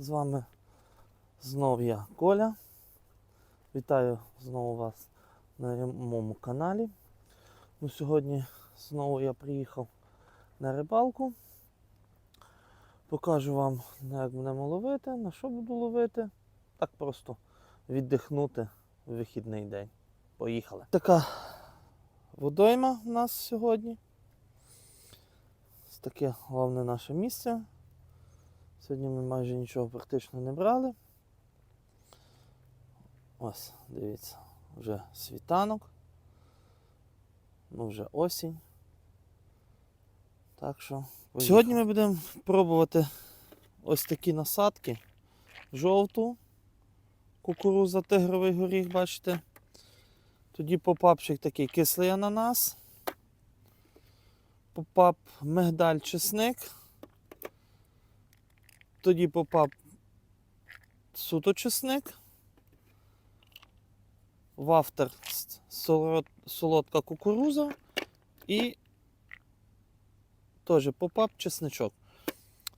З вами знов я Коля. Вітаю знову вас на моєму каналі. Ну, сьогодні знову я приїхав на рибалку. Покажу вам, як будемо ловити, на що буду ловити. Так просто віддихнути в вихідний день. Поїхали. Така водойма у нас сьогодні. Ось таке головне наше місце. Сьогодні ми майже нічого практично не брали. Ось, дивіться, вже світанок. Ну, вже осінь. Так що. поїхали. Сьогодні ми будемо пробувати ось такі насадки. Жовту, кукуруза, тигровий горіх, бачите. Тоді попапчик такий кислий ананас. Попап мигдаль чесник. Тоді попав суто чесник. С- солодка кукуруза і теж попап чесничок.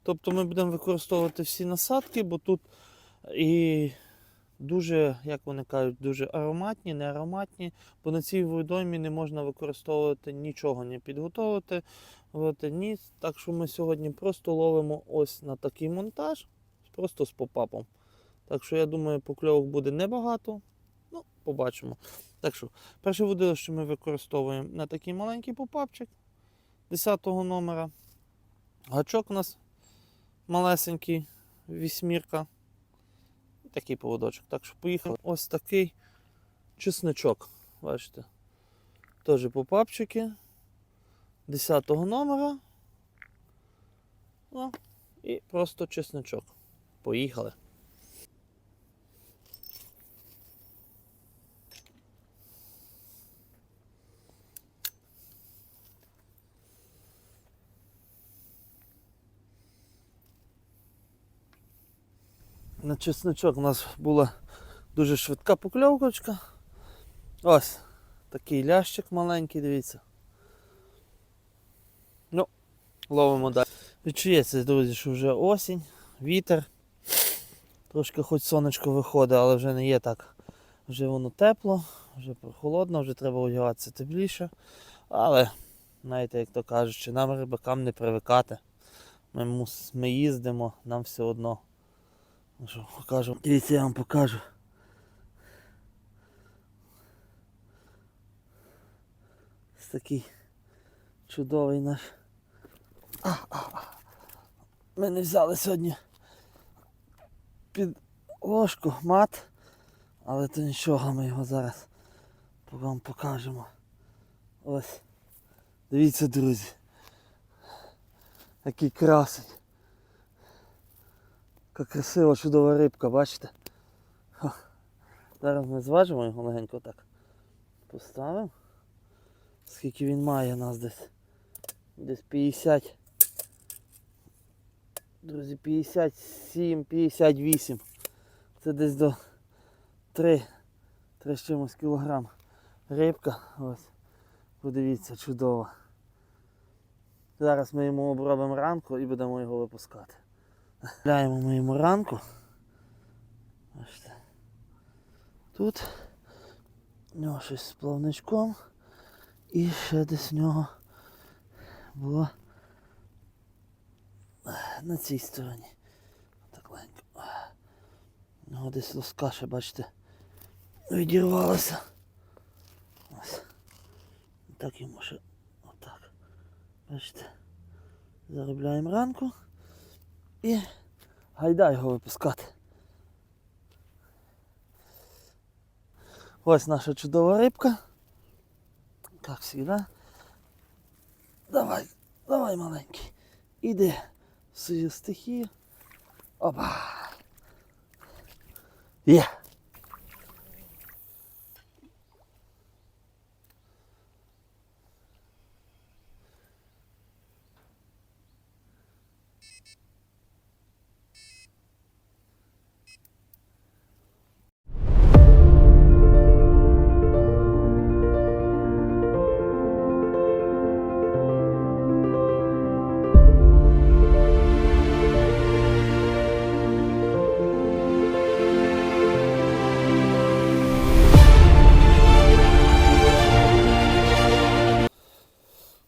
Тобто ми будемо використовувати всі насадки, бо тут і дуже, як вони кажуть, дуже ароматні, не ароматні, бо на цій водоймі не можна використовувати нічого, не підготовити. От, ні. Так що ми сьогодні просто ловимо ось на такий монтаж, просто з попапом. Так що я думаю, покльовок буде небагато. Ну, побачимо. Так що, перше водилище ми використовуємо на такий маленький попапчик 10-го номера. Гачок у нас малесенький, вісьмірка. Такий поводочок. Так що поїхали. Ось такий чесничок. Бачите. Теж попапчики. 10 номера. Ну, і просто чесничок. Поїхали. На чесничок у нас була дуже швидка покльовочка. Ось такий лящик маленький, дивіться. Ну, ловимо далі. Відчується, друзі, що вже осінь, вітер. Трошки хоч сонечко виходить, але вже не є так. Вже воно тепло, вже прохолодно, вже треба одягатися тепліше. Але, знаєте, як то кажуть, нам рибакам не привикати. Ми, ми їздимо, нам все одно. Ну що, покажу. Дивіться, я вам покажу. Ось такий чудовий наш. Ми не взяли сьогодні під ложку мат, але то нічого, ми його зараз вам покажемо. Ось. Дивіться, друзі. Який красень. Яка красива чудова рибка, бачите? Зараз ми зважимо його легенько так. Поставимо. Скільки він має нас десь? Десь 50. Друзі, 57, 58. Це десь до 3, 3 з чимось кілограм. Рибка. Ось. Подивіться, чудова. Зараз ми йому обробимо ранку і будемо його випускати. Гляємо йому ранку. Тут у нього щось з плавничком. І ще десь в нього було на цій стороні. Так легенько. У нього десь лоска ще, бачите, відірвалася. Ось. Так йому ще отак. Бачите. Заробляємо ранку і гайда його випускати. Ось наша чудова рибка. Как завжди. Давай, давай, маленький. Іди в свою стихію. Опа. Є.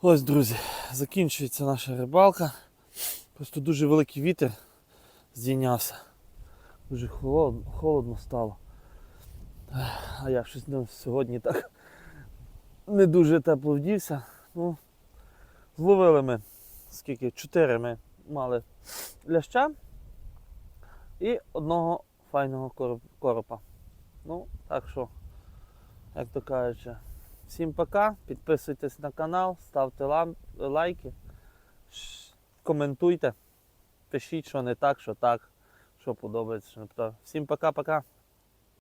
Ось, друзі, закінчується наша рибалка. Просто дуже великий вітер здійнявся. Дуже холодно, холодно стало. А я щось ну, сьогодні так не дуже тепло вдівся. Ну, зловили ми скільки? Чотири ми мали ляща і одного файного коропа. Ну, так що, як то кажучи, всім пока. Підписуйтесь на канал, ставте лайки, коментуйте, пишіть, що не так, що так, що подобається. Всім пока-пока.